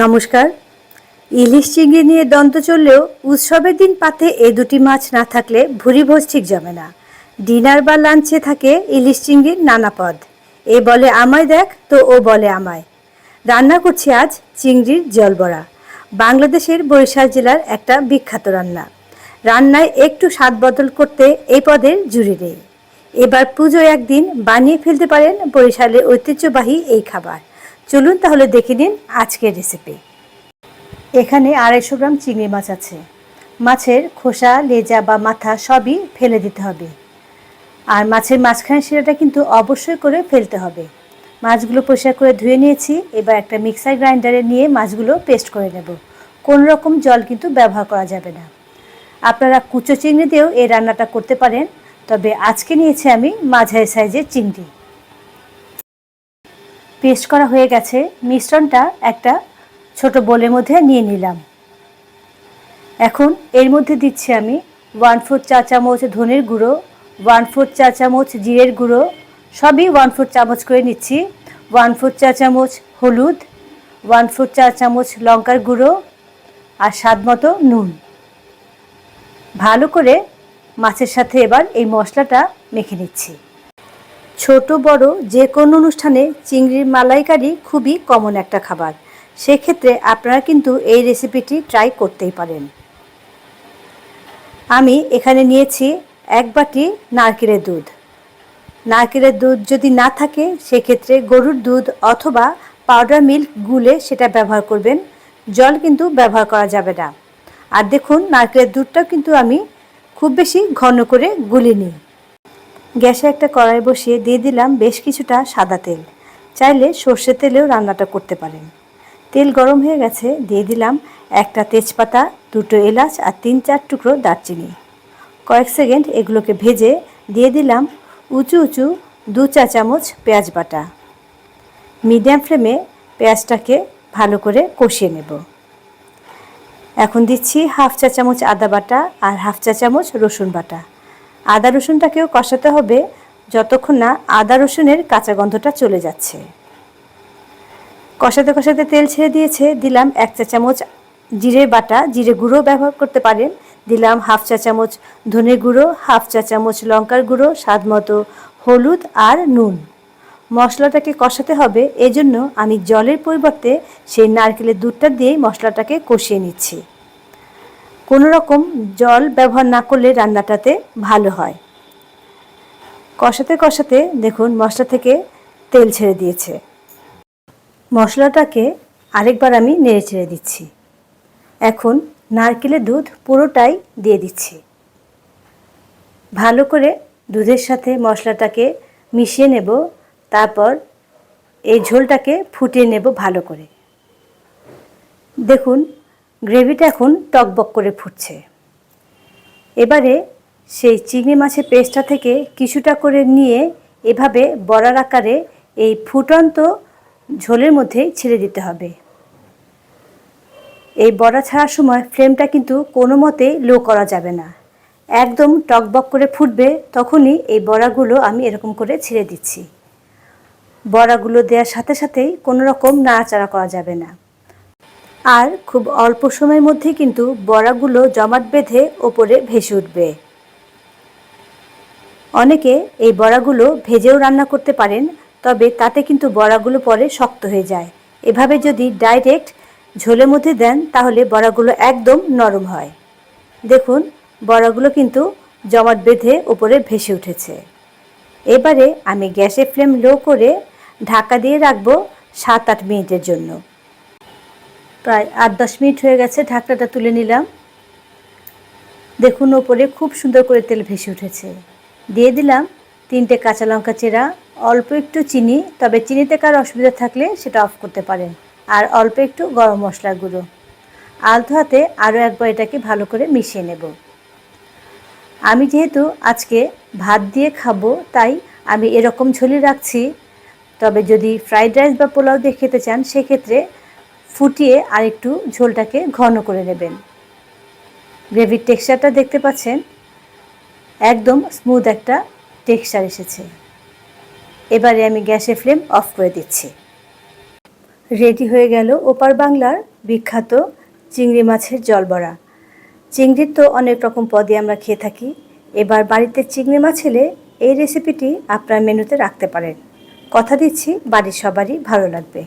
নমস্কার। ইলিশ চিংড়ি নিয়ে দ্বন্দ্ব চললেও উৎসবের দিন পাতে এ দুটি মাছ না থাকলে ভুরি ভোজ ঠিক জমে না। ডিনার বা লাঞ্চে থাকে ইলিশ চিংড়ির নানা পদ। এ বলে আমায় দেখ, তো ও বলে আমায়। রান্না করছি আজ চিংড়ির জলবড়া। বাংলাদেশের বরিশাল জেলার একটা বিখ্যাত রান্না। রান্নায় একটু স্বাদ বদল করতে এই পদের জুড়ি নেই। এবার পুজোয় একদিন বানিয়ে ফেলতে পারেন বরিশালের ঐতিহ্যবাহী এই খাবার। চলুন তাহলে দেখে নিন আজকের রেসিপি এখানে আড়াইশো গ্রাম চিংড়ি মাছ আছে। মাছের খোসা, লেজা বা মাথা সবই ফেলে দিতে হবে। আর মাছের মাঝখানে শিরাটা কিন্তু অবশ্যই করে ফেলতে হবে। মাছগুলো পরিষ্কার করে ধুয়ে নিয়েছি। এবার একটা মিক্সার গ্রাইন্ডারে নিয়ে মাছগুলো পেস্ট করে নেব। কোনো রকম জল কিন্তু ব্যবহার করা যাবে না। আপনারা কুচো চিংড়ি দিয়েও এই রান্নাটা করতে পারেন। তবে আজকে নিয়েছি আমি মাঝারি সাইজের চিংড়ি। পেস্ট করা হয়ে গেছে, মিশ্রণটা একটা ছোট বোলের মধ্যে নিয়ে নিলাম। এখন এর মধ্যে দিচ্ছি আমি ওয়ান ফোর চা চামচ ধনের গুঁড়ো, ওয়ান ফোর চা চামচ জিরের গুঁড়ো, সবই ওয়ান ফোর চামচ করে নিচ্ছি। ওয়ান ফোর চা চামচ হলুদ, ওয়ান ফোর চা চামচ লঙ্কার গুঁড়ো আর স্বাদ মতো নুন। ভালো করে মাছের সাথে এবার এই মশলাটা মেখে নিচ্ছি। ছোট, বড় যে কোনো অনুষ্ঠানে চিংড়ির মালাইকারি খুবই কমন একটা খাবার। সেক্ষেত্রে আপনারা কিন্তু এই রেসিপিটি ট্রাই করতেই পারেন। আমি এখানে নিয়েছি এক বাটি নারকেলের দুধ। নারকেলের দুধ যদি না থাকে, সেক্ষেত্রে গরুর দুধ অথবা পাউডার মিল্ক গুলে সেটা ব্যবহার করবেন। জল কিন্তু ব্যবহার করা যাবে না। আর দেখুন, নারকেলের দুধটাও কিন্তু আমি খুব বেশি ঘন করে গুলিনি। গ্যাসে একটা কড়াই বসিয়ে দিয়ে দিলাম বেশ কিছুটা সাদা তেল। চাইলে সর্ষের তেলেও রান্নাটা করতে পারেন। তেল গরম হয়ে গেছে, দিয়ে দিলাম একটা তেজপাতা, দুটো এলাচ আর তিন চার টুকরো দারচিনি। কয়েক সেকেন্ড এগুলোকে ভেজে দিয়ে দিলাম উঁচু উঁচু দু চা চামচ পেঁয়াজ বাটা। মিডিয়াম ফ্লেমে পেঁয়াজটাকে ভালো করে কষিয়ে নেব। এখন দিচ্ছি হাফ চা চামচ আদা বাটা আর হাফ চা চামচ রসুন বাটা। আদা রসুনটাকেও কষাতে হবে যতক্ষণ না আদা রসুনের কাঁচা গন্ধটা চলে যাচ্ছে। কষাতে কষাতে তেল ছেড়ে দিয়েছে, দিলাম এক চা চামচ জিরে বাটা, জিরে গুঁড়ো ব্যবহার করতে পারেন। দিলাম হাফ চা চামচ ধনে গুঁড়ো, হাফ চা চামচ লঙ্কার গুঁড়ো, স্বাদ মতো হলুদ আর নুন। মশলাটাকে কষাতে হবে, এজন্য আমি জলের পরিবর্তে সেই নারকেলের দুধটা দিয়েই মশলাটাকে কষিয়ে নিচ্ছি। কোনো রকম জল ব্যবহার না করলে রান্নাটাতে ভালো হয়। কষাতে কষাতে দেখুন মশলা থেকে তেল ছেড়ে দিয়েছে। মশলাটাকে আরেকবার আমি নেড়ে ছেড়ে দিচ্ছি। এখন নারকেলের দুধ পুরোটাই দিয়ে দিচ্ছি। ভালো করে দুধের সাথে মশলাটাকে মিশিয়ে নেব, তারপর এই ঝোলটাকে ফুটিয়ে নেব ভালো করে। দেখুন গ্রেভিটা এখন টকবক করে ফুটছে। এবারে সেই চিংড়ি মাছের পেস্টটা থেকে কিছুটা করে নিয়ে এভাবে বড়ার আকারে এই ফুটন্ত ঝোলের মধ্যেই ছেড়ে দিতে হবে। এই বড়া ছাড়ার সময় ফ্লেমটা কিন্তু কোনো মতেই লো করা যাবে না। একদম টকবক করে ফুটবে তখনই এই বড়াগুলো আমি এরকম করে ছেড়ে দিচ্ছি। বড়াগুলো দেওয়ার সাথে সাথেই কোনো রকম নাড়াচাড়া করা যাবে না। আর খুব অল্প সময়ের মধ্যে কিন্তু বড়াগুলো জমাট বেঁধে ওপরে ভেসে উঠবে। অনেকে এই বড়াগুলো ভেজেও রান্না করতে পারেন, তবে তাতে কিন্তু বড়াগুলো পরে শক্ত হয়ে যায়। এভাবে যদি ডাইরেক্ট ঝোলের মধ্যে দেন, তাহলে বড়াগুলো একদম নরম হয়। দেখুন, বড়াগুলো কিন্তু জমাট বেঁধে ওপরে ভেসে উঠেছে। এবারে আমি গ্যাসের ফ্লেম লো করে ঢাকা দিয়ে রাখব সাত আট মিনিটের জন্য। প্রায় আট দশ মিনিট হয়ে গেছে, ঢাকনাটা তুলে নিলাম। দেখুন ওপরে খুব সুন্দর করে তেল ভেসে উঠেছে। দিয়ে দিলাম তিনটে কাঁচা লঙ্কা চেরা, অল্প একটু চিনি, তবে চিনিতে কার অসুবিধা থাকলে সেটা অফ করতে পারেন। আর অল্প একটু গরম মশলা গুঁড়ো। আলতো হাতে আরও একবার এটাকে ভালো করে মিশিয়ে নেব। আমি যেহেতু আজকে ভাত দিয়ে খাব, তাই আমি এরকম ঝোলি রাখছি। তবে যদি ফ্রাইড রাইস বা পোলাও দিয়ে খেতে চান, সেক্ষেত্রে ফুটিয়ে আর একটু ঝোলটাকে ঘন করে নেবেন। গ্রেভির টেক্সচারটা দেখতে পাচ্ছেন, একদম স্মুথ একটা টেক্সচার এসেছে। এবারে আমি গ্যাসের ফ্লেম অফ করে দিচ্ছি। রেডি হয়ে গেল ওপার বাংলার বিখ্যাত চিংড়ি মাছের জলবড়া। চিংড়ির তো অনেক রকম পদে আমরা খেয়ে থাকি। এবার বাড়িতে চিংড়ি মাছ এলে এই রেসিপিটি আপনার মেনুতে রাখতে পারেন। কথা দিচ্ছি, বাড়ির সবারই ভালো লাগবে।